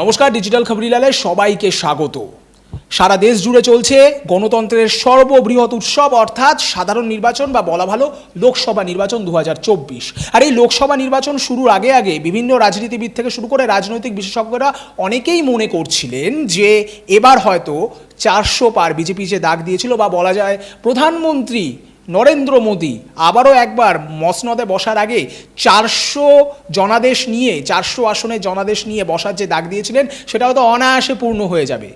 নমস্কার ডিজিটাল খবরিলালে সবাইকে স্বাগত। সারা দেশ জুড়ে চলছে গণতন্ত্রের সর্ববৃহৎ উৎসব, অর্থাৎ সাধারণ নির্বাচন বা বলা ভালো লোকসভা নির্বাচন দু হাজার চব্বিশ। আর এই লোকসভা নির্বাচন শুরুর আগে আগে বিভিন্ন রাজনীতিবিদ থেকে শুরু করে রাজনৈতিক বিশেষজ্ঞরা অনেকেই মনে করছিলেন যে এবার হয়তো চারশো পার বিজেপি যে দাগ দিয়েছিল বা বলা যায় প্রধানমন্ত্রী নরেন্দ্র মোদী আবারও একবার মসনদে বসার আগে চারশো জনাদেশ নিয়ে, চারশো আসনে জনাদেশ নিয়ে বসার যে দাগ দিয়েছিলেন সেটা হয়তো অনায়াসে পূর্ণ হয়ে যাবে।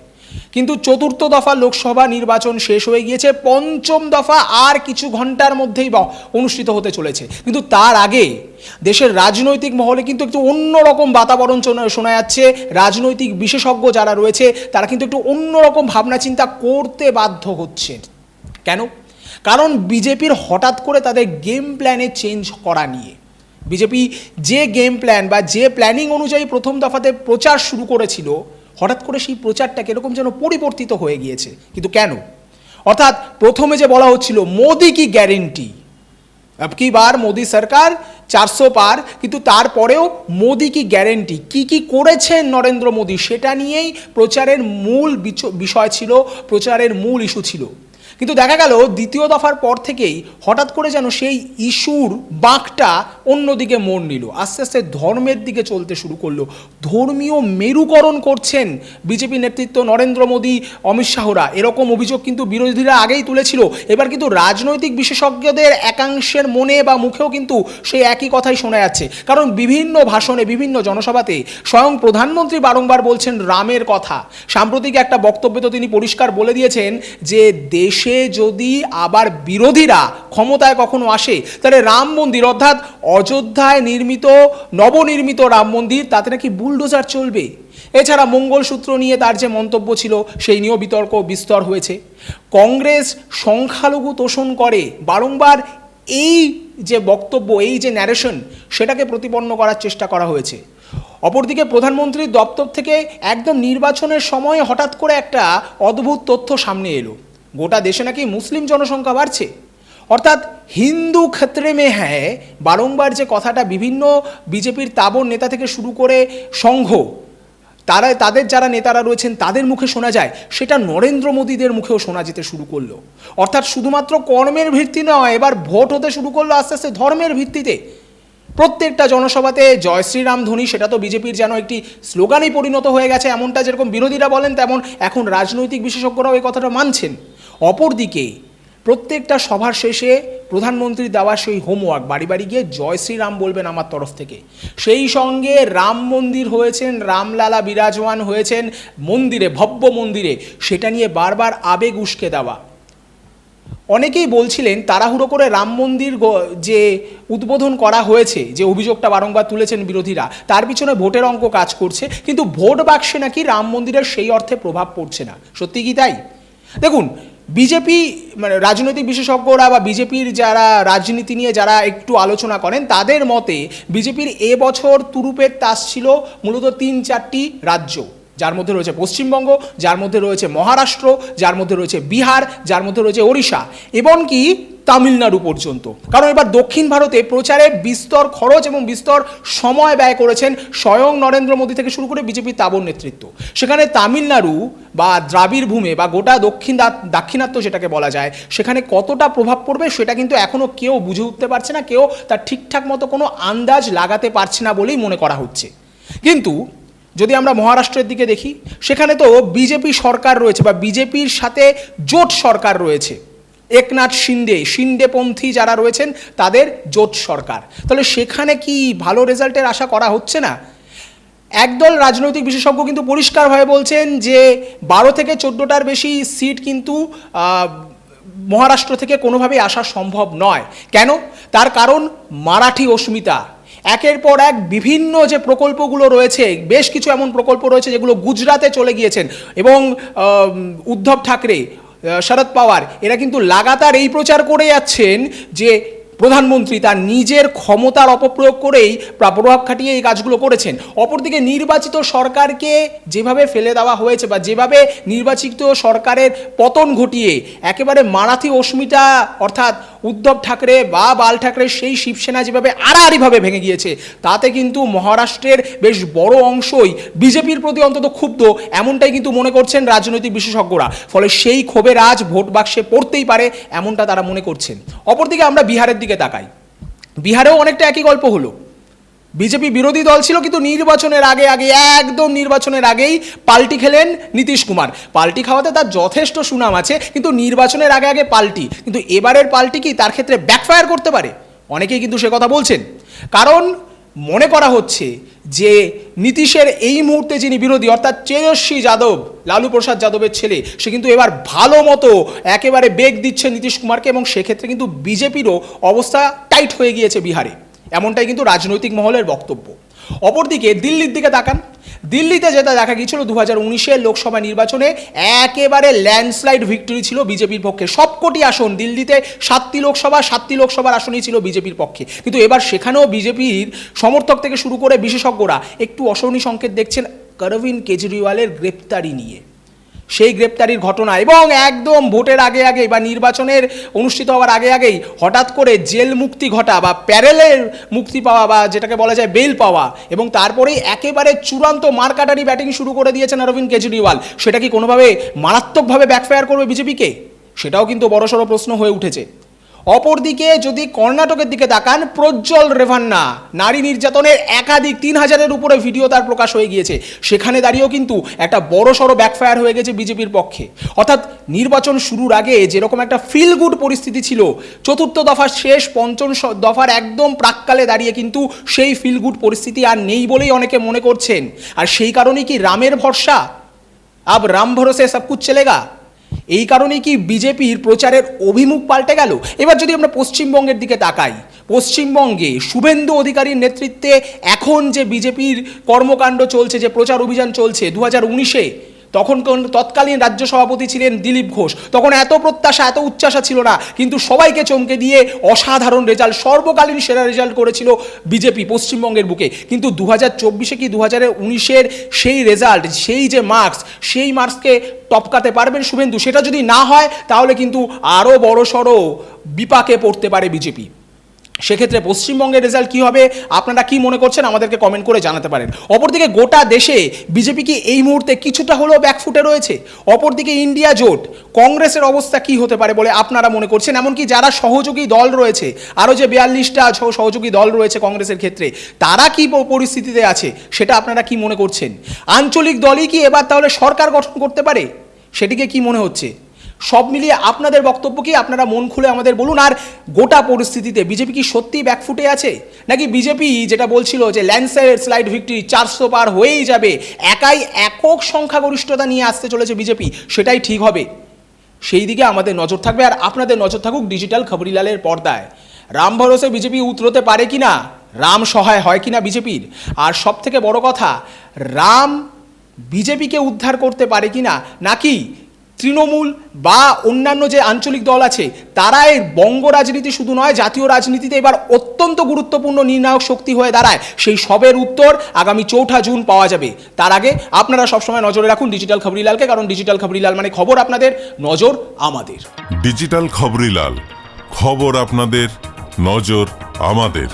কিন্তু চতুর্থ দফা লোকসভা নির্বাচন শেষ হয়ে গিয়েছে, পঞ্চম দফা আর কিছু ঘণ্টার মধ্যেই অনুষ্ঠিত হতে চলেছে। কিন্তু তার আগে দেশের রাজনৈতিক মহলে কিন্তু একটু অন্যরকম বাতাবরণ শোনা যাচ্ছে। রাজনৈতিক বিশেষজ্ঞ যারা রয়েছে, তারা কিন্তু একটু অন্যরকম ভাবনা চিন্তা করতে বাধ্য হচ্ছে কেন? কারণ বিজেপির হঠাৎ করে তাদের গেম প্ল্যানে চেঞ্জ করা নিয়ে। বিজেপি যে গেম প্ল্যান বা যে প্ল্যানিং অনুযায়ী প্রথম দফাতে প্রচার শুরু করেছিল, হঠাৎ করে সেই প্রচারটা কীরকম যেন পরিবর্তিত হয়ে গিয়েছে। কিন্তু কেন? অর্থাৎ প্রথমে যে বলা হচ্ছিল, মোদি কি গ্যারেন্টি কি বার মোদি সরকার চারশো পার, কিন্তু তারপরেও মোদি কি গ্যারেন্টি কি কি করেছেন নরেন্দ্র মোদি সেটা নিয়েই প্রচারের মূল বিষয় ছিল, প্রচারের মূল ইস্যু ছিল। কিন্তু দেখা গেল দ্বিতীয় দফার পর থেকেই হঠাৎ করে যেন সেই ইস্যুর বাঁকটা অন্যদিকে মোড় নিল। আস্তে আস্তে ধর্মের দিকে চলতে শুরু করল। ধর্মীয় মেরুকরণ করছেন বিজেপি নেতৃত্ব নরেন্দ্র মোদী, অমিত শাহরা। এরকম অভিযোগ কিন্তু বিরোধীরা আগেই তুলেছিল। এবার কিন্তু রাজনৈতিক বিশেষজ্ঞদের একাংশের মনে বা মুখেও কিন্তু সেই একই কথাই শোনা যাচ্ছে। কারণ বিভিন্ন ভাষণে, বিভিন্ন জনসভাতে স্বয়ং প্রধানমন্ত্রী বারংবার বলছেন রামের কথা। সাম্প্রতিক একটা বক্তব্যে তো তিনি পরিষ্কার বলে দিয়েছেন যে দেশে যদি আবার বিরোধীরা ক্ষমতায় কখনো আসে, তাহলে রাম মন্দির, অর্থাৎ অযোধ্যায় নির্মিত, নবনির্মিত রাম মন্দির, তাতে নাকি বুলডোজার চলবে? এছাড়া মঙ্গলসূত্র নিয়ে তার যে মন্তব্য ছিল, সেই নিয়েও বিতর্ক বিস্তর হয়েছে। কংগ্রেস সংখ্যালঘু তোষণ করে। বারংবার এই যে বক্তব্য, এই যে ন্যারেশন সেটাকে প্রতিপন্ন করার চেষ্টা করা হয়েছে। অপরদিকে প্রধানমন্ত্রীর দপ্তর থেকে একদম নির্বাচনের সময় হঠাৎ করে একটা অদ্ভুত তথ্য সামনে এলো। গোটা দেশে নাকি মুসলিম জনসংখ্যা বাড়ছে। অর্থাৎ হিন্দু ক্ষেত্রে মে হ্যাঁ বারংবার যে কথাটা বিভিন্ন বিজেপির তাবর নেতা থেকে শুরু করে সংঘ, তারা, তাদের যারা নেতারা রয়েছেন, তাদের মুখে শোনা যায়, সেটা নরেন্দ্র মোদীদের মুখেও শোনা যেতে শুরু করল। অর্থাৎ শুধুমাত্র কর্মের ভিত্তি নয়, এবার ভোট হতে শুরু করল আস্তে আস্তে ধর্মের ভিত্তিতে। প্রত্যেকটা জনসভাতে জয় শ্রীরাম ধ্বনি, সেটা তো বিজেপির যেন একটি স্লোগানই পরিণত হয়ে গেছে, এমনটা যেরকম বিরোধীরা বলেন, তেমন এখন রাজনৈতিক বিশেষজ্ঞরাও এই কথাটা মানছেন। অপরদিকে প্রত্যেকটা সভার শেষে প্রধানমন্ত্রী দেওয়া সেই হোমওয়ার্ক বাড়ি বাড়ি গিয়ে জয় শ্রীরাম বলবেন আমার তরফ থেকে। সেই সঙ্গে রাম মন্দির হয়েছেন, রামলালা বিরাজমান হয়েছেন, মন্দিরে, ভব্য মন্দিরে, সেটা নিয়ে বারবার আবেগ উস্কে দেওয়া। অনেকেই বলছিলেন, তাড়াহুড়ো করে রাম মন্দির যে উদ্বোধন করা হয়েছে, যে অভিযোগটা বারংবার তুলেছেন বিরোধীরা, তার পিছনে ভোটের অঙ্ক কাজ করছে, কিন্তু ভোট বাক্সে নাকি রাম মন্দিরের সেই অর্থে প্রভাব পড়ছে না। সত্যি কি তাই? দেখুন বিজেপি মানে রাজনৈতিক বিশেষজ্ঞরা বা বিজেপির যারা রাজনীতি নিয়ে যারা একটু আলোচনা করেন, তাদের মতে বিজেপির এবছর তুরুপের তাস ছিল মূলত তিন চারটি রাজ্য। যার মধ্যে রয়েছে পশ্চিমবঙ্গ, যার মধ্যে রয়েছে মহারাষ্ট্র, যার মধ্যে রয়েছে বিহার, যার মধ্যে রয়েছে ওড়িশা এবং কি তামিলনাড়ু পর্যন্ত। কারণ এবার দক্ষিণ ভারতে প্রচারে বিস্তর খরচ এবং বিস্তর সময় ব্যয় করেছেন স্বয়ং নরেন্দ্র মোদী থেকে শুরু করে বিজেপির তাবর নেতৃত্ব। সেখানে তামিলনাড়ু বা দ্রাবিড় ভূমে বা গোটা দক্ষিণ দাক্ষিণাত্য যেটাকে বলা যায়, সেখানে কতটা প্রভাব পড়বে সেটা কিন্তু এখনও কেউ বুঝে উঠতে পারছে না, কেউ তার ঠিকঠাক মতো কোনো আন্দাজ লাগাতে পারছে না বলেই মনে করা হচ্ছে। কিন্তু যদি আমরা মহারাষ্ট্রের দিকে দেখি, সেখানে তো বিজেপি সরকার রয়েছে বা বিজেপির সাথে জোট সরকার রয়েছে। একনাথ শিন্ডে শিন্ডেপন্থী যারা রয়েছেন, তাদের জোট সরকার। তাহলে সেখানে কি ভালো রেজাল্টের আশা করা হচ্ছে না? একদল রাজনৈতিক বিশেষজ্ঞ কিন্তু পরিষ্কারভাবে বলছেন যে, বারো থেকে চোদ্দোটার বেশি সিট কিন্তু মহারাষ্ট্র থেকে কোনোভাবেই আসা সম্ভব নয়। কেন? তার কারণ মারাঠি অস্মিতা। একের পর এক বিভিন্ন যে প্রকল্পগুলো রয়েছে, বেশ কিছু এমন প্রকল্প রয়েছে যেগুলো গুজরাতে চলে গিয়েছেন এবং উদ্ধব ঠাকরে শরদ পাওয়ার, এরা কিন্তু লাগাতার এই প্রচার করে যাচ্ছেন যে প্রধানমন্ত্রী তার নিজের ক্ষমতার অপপ্রয়োগ করেই প্রা- প্রভাব খাটিয়ে এই কাজগুলো করেছেন। অপরদিকে নির্বাচিত সরকারকে যেভাবে ফেলে দেওয়া হয়েছে বা যেভাবে নির্বাচিত সরকারের পতন ঘটিয়ে একেবারে মারাথি অস্মিতা অর্থাৎ উদ্ধব ঠাকরে বা বাল ঠাকরে সেই শিবসেনা যেভাবে আড়াআড়িভাবে ভেঙে গিয়েছে, তাতে কিন্তু মহারাষ্ট্রের বেশ বড় অংশই বিজেপির প্রতি অন্তত ক্ষুব্ধ, এমনটাই কিন্তু মনে করছেন রাজনৈতিক বিশেষজ্ঞরা। ফলে সেই ক্ষোভের আজ ভোট বাক্সে পড়তেই পারে, এমনটা তারা মনে করছেন। অপরদিকে আমরা বিহারের দিকে তাকাই। বিহারেও অনেকটা একই গল্প হলো। বিজেপি বিরোধী দল ছিল কিন্তু নির্বাচনের আগে আগে, একদম নির্বাচনের আগেই পাল্টি খেলেন নীতিশ কুমার। পাল্টি খাওয়াতে তার যথেষ্ট সুনাম আছে, কিন্তু নির্বাচনের আগে আগে পাল্টি। কিন্তু এবারের পাল্টি কি তার ক্ষেত্রে ব্যাকফায়ার করতে পারে? অনেকেই কিন্তু সে কথা বলছেন। কারণ মনে করা হচ্ছে যে নীতিশের এই মুহূর্তে যিনি বিরোধী, অর্থাৎ তেজস্বী যাদব, লালু প্রসাদ যাদবের ছেলে, সে কিন্তু এবার ভালো মতো একেবারে বেগ দিচ্ছে নীতিশ কুমারকে এবং সেক্ষেত্রে কিন্তু বিজেপিরও অবস্থা টাইট হয়ে গিয়েছে বিহারে। এমনটাই কিন্তু রাজনৈতিক মহলের বক্তব্য। অপরদিকে দিল্লির দিকে তাকান। দিল্লিতে যেটা দেখা গিয়েছিল দু হাজার উনিশের লোকসভা নির্বাচনে একেবারে ল্যান্ডস্লাইড ভিক্টরি ছিল বিজেপির পক্ষে। সবকটি আসন দিল্লিতে, সাতটি লোকসভা, সাতটি লোকসভার আসনই ছিল বিজেপির পক্ষে। কিন্তু এবার সেখানেও বিজেপির সমর্থক থেকে শুরু করে বিশেষজ্ঞরা একটু অশনি সংকেত দেখছেন অরবিন্দ কেজরিওয়ালের গ্রেপ্তারি নিয়ে। সেই গ্রেপ্তারির ঘটনা এবং একদম ভোটের আগে আগে বা নির্বাচনের অনুষ্ঠিত হওয়ার আগে আগেই হঠাৎ করে জেল মুক্তি ঘটা বা প্যারেলের মুক্তি পাওয়া বা যেটাকে বলা যায় বেল পাওয়া এবং তারপরেই একেবারে চূড়ান্ত মারকাটারি ব্যাটিং শুরু করে দিয়েছেন অরবিন্দ কেজরিওয়াল। সেটা কি কোনোভাবে মারাত্মকভাবে ব্যাকফায়ার করবে বিজেপিকে? সেটাও কিন্তু বড়সড় প্রশ্ন হয়ে উঠেছে। অপরদিকে যদি কর্ণাটকের দিকে তাকান, প্রজ্জ্বল রেভান্না। নারী নির্যাতনের একাধিক তিন হাজারের উপরে ভিডিও তার প্রকাশ হয়ে গিয়েছে। সেখানে দাঁড়িয়েও কিন্তু একটা বড় সড়ো ব্যাকফায়ার হয়ে গেছে বিজেপির পক্ষে। অর্থাৎ নির্বাচন শুরুর আগে যেরকম একটা ফিল গুড পরিস্থিতি ছিল, চতুর্থ দফার শেষ, পঞ্চম দফার একদম প্রাককালে দাঁড়িয়ে কিন্তু সেই ফিল গুড পরিস্থিতি আর নেই বলেই অনেকে মনে করছেন। আর সেই কারণেই কি রামের ভরসা? আব রাম ভরসে সব কুছ চলেগা? এই কারণেই কি বিজেপির প্রচারের অভিমুখ পাল্টে গেল? এবার যদি আমরা পশ্চিমবঙ্গের দিকে তাকাই, পশ্চিমবঙ্গে শুভেন্দু অধিকারীর নেতৃত্বে এখন যে বিজেপির কর্মকাণ্ড চলছে, যে প্রচার অভিযান চলছে, দু হাজার উনিশে তখন তৎকালীন রাজ্য সভাপতি ছিলেন দিলীপ ঘোষ। তখন এত প্রত্যাশা, এত উচ্চাসা ছিল না। কিন্তু সবাইকে চমকে দিয়ে অসাধারণ রেজাল্ট সর্বকালীন সেরা রেজাল্ট করেছিল বিজেপি পশ্চিমবঙ্গের বুকে। কিন্তু দু হাজার চব্বিশে কি দু হাজার উনিশের সেই রেজাল্ট সেই যে মার্কস সেই মার্কসকে টপকাতে পারবেন শুভেন্দু? সেটা যদি না হয়, তাহলে কিন্তু আরও বড় সড়ো বিপাকে পড়তে পারে বিজেপি। সেক্ষেত্রে পশ্চিমবঙ্গের রেজাল্ট কী হবে? আপনারা কি মনে করছেন? আমাদেরকে কমেন্ট করে জানাতে পারেন। অপরদিকে গোটা দেশে বিজেপি কি এই মুহূর্তে কিছুটা হলেও ব্যাকফুটে রয়েছে? অপরদিকে ইন্ডিয়া জোট, কংগ্রেসের অবস্থা কি হতে পারে বলে আপনারা মনে করছেন? এমনকি যারা সহযোগী দল রয়েছে, আরও যে বিয়াল্লিশটা সহযোগী দল রয়েছে কংগ্রেসের ক্ষেত্রে, তারা কি পরিস্থিতিতে আছে? সেটা আপনারা কি মনে করছেন? আঞ্চলিক দলই কি এবার তাহলে সরকার গঠন করতে পারে? সেটিকে কি মনে হচ্ছে? সব মিলিয়ে আপনাদের বক্তব্য কি? আপনারা মন খুলে আমাদের বলুন। আর গোটা পরিস্থিতিতে বিজেপি কি সত্যিই ব্যাকফুটে আছে? নাকি বিজেপি যেটা বলছিল যে ল্যান্ডস্লাইড, স্লাইড ভিক্টরি চারশো পার হয়েই যাবে, একাই একক সংখ্যাগরিষ্ঠতা নিয়ে আসতে চলেছে বিজেপি, সেটাই ঠিক হবে। সেই দিকে আমাদের নজর থাকবে। আর আপনাদের নজর থাকুক ডিজিটাল খবরিলালের পর্দায়। রাম ভরসে বিজেপি উতরোতে পারে কি না রাম সহায় হয় কি না বিজেপির? আর সব থেকে বড় কথা, রাম বিজেপিকে উদ্ধার করতে পারে কি না নাকি তৃণমূল বা অন্যান্য যে আঞ্চলিক দল আছে তারা এই বঙ্গ রাজনীতি শুধু নয়, জাতীয় রাজনীতিতে এবার অত্যন্ত গুরুত্বপূর্ণ নির্ণায়ক শক্তি হয়ে দাঁড়ায়। সেই সবের উত্তর আগামী চৌঠা জুন পাওয়া যাবে। তার আগে আপনারা সবসময় নজরে রাখুন ডিজিটাল খবরিলালকে, কারণ ডিজিটাল খবরিলাল মানে খবর আপনাদের নজর আমাদের। ডিজিটাল খবরিলাল, খবর আপনাদের নজর আমাদের।